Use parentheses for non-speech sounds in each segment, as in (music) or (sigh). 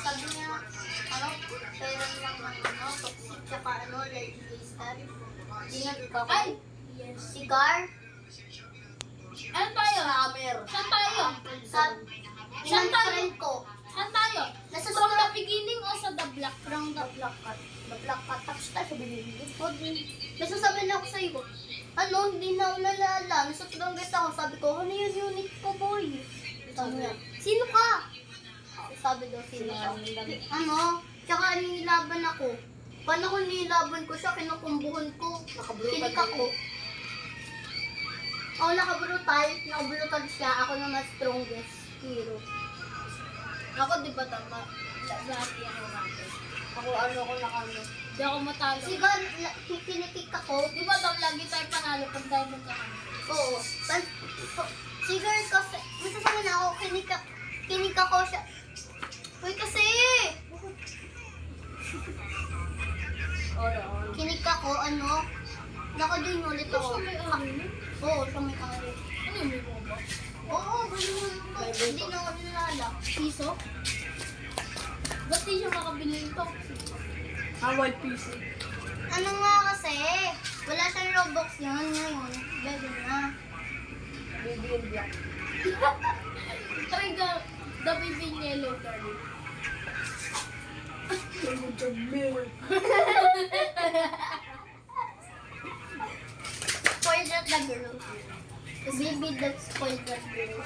sabi niya, ano, pera lang ng ano, toxic, tsaka ano, like gangster. Hindi na ikaw. Ay! Si Gar? Ano tayo? Summer. Saan tayo? Sa, beginning o sa the block? From the black cat. The black cat. Tapos tayo sa din. May sasabihin ako sa iyo. Ano, hindi na ako nalala. Nasa strongest ako. Sabi ko, ano yung unit boy? Sabi niya, sino ka? Sabi daw, sino ka? Ano? Tsaka nilaban ako. Paano kung nilaban ko siya, kinukumbuhan ko. Kinik ako. Oo, nakabrutal. Nakabrutal siya. Ako naman strongest hero. Ako di ba tama? Lahat yan ako natin. Ako ano ko nakano. Di ako matalo. Si Gar, la- kinikik ako. Di ba daw lagi tayo panalo pag tayo magkakano? Oo. Pan, po- si Gar kasi, ano? Oo, siya may. Ano yung may bomba? Oo, ganun. Hindi na ako nilala. Piso? Ba't di siya makabili nito? Hawaii PC. Ano nga kasi, wala siyang Robux yan ngayon. Baby na. Baby and black. (laughs) Try the, the baby in yellow darling. Spoiled that the girl. Baby that spoiled that girl.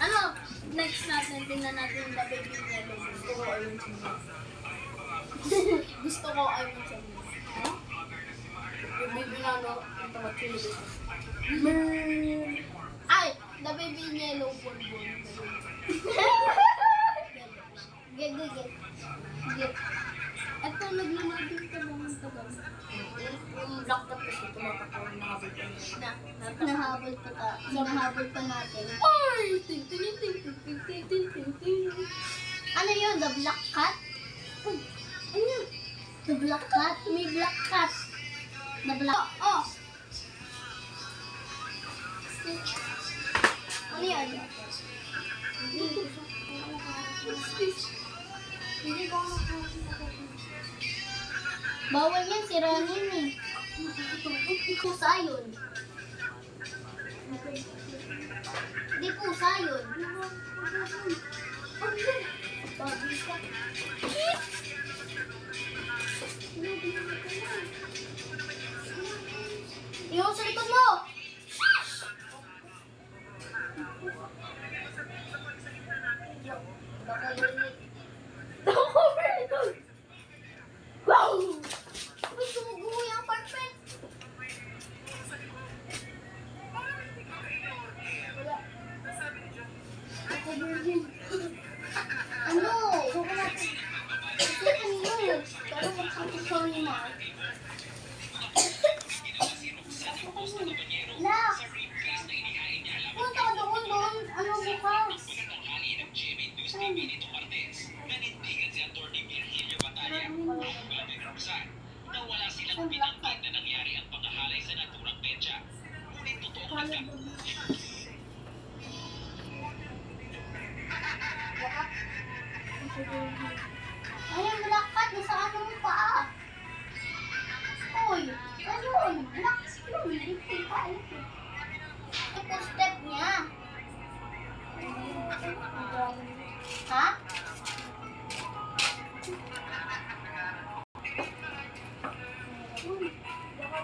Ano? Next natin, tingnan natin the baby yellow. Gusto ko ayun siya. (laughs) Gusto ko ay mo sabihin. Yung baby na ano, tawag chili. Ay! The baby yellow bonbon. (laughs) Gig, gig, gig. Gig. Ito, naglalagin ka ba ng tagal? Yung black top kasi habit ko. Na, Nahabol pa ta. Nahabol pa natin. Ay! Ting, ting, ting, ting, ting, ting, ting, ting, ting. Ano yun? The Black Cat? Ano yun? The Black Cat? May Black Cat. The Black... Oh! Ano yun? Bawal yan, si Ronin eh. Pusa yun. Hindi pusa yun. Babi ka. Yung sa likod mo! virgin. Ano? Huwag ko natin. Ito kanino yun. Pero huwag kang sorry, Mark. Nak! Punta ka doon, doon. Ano bukas? Ang nangyari ang pangahalay sa naturang pecha. Ngunit totoo ka Ayun, malakat. Nasa ano mo pa? Uy, ayun. Malakas yun. Hindi pa. Ito step niya. Ha? Ako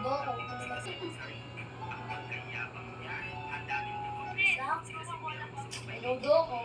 mundo kung ano na Minudo ko.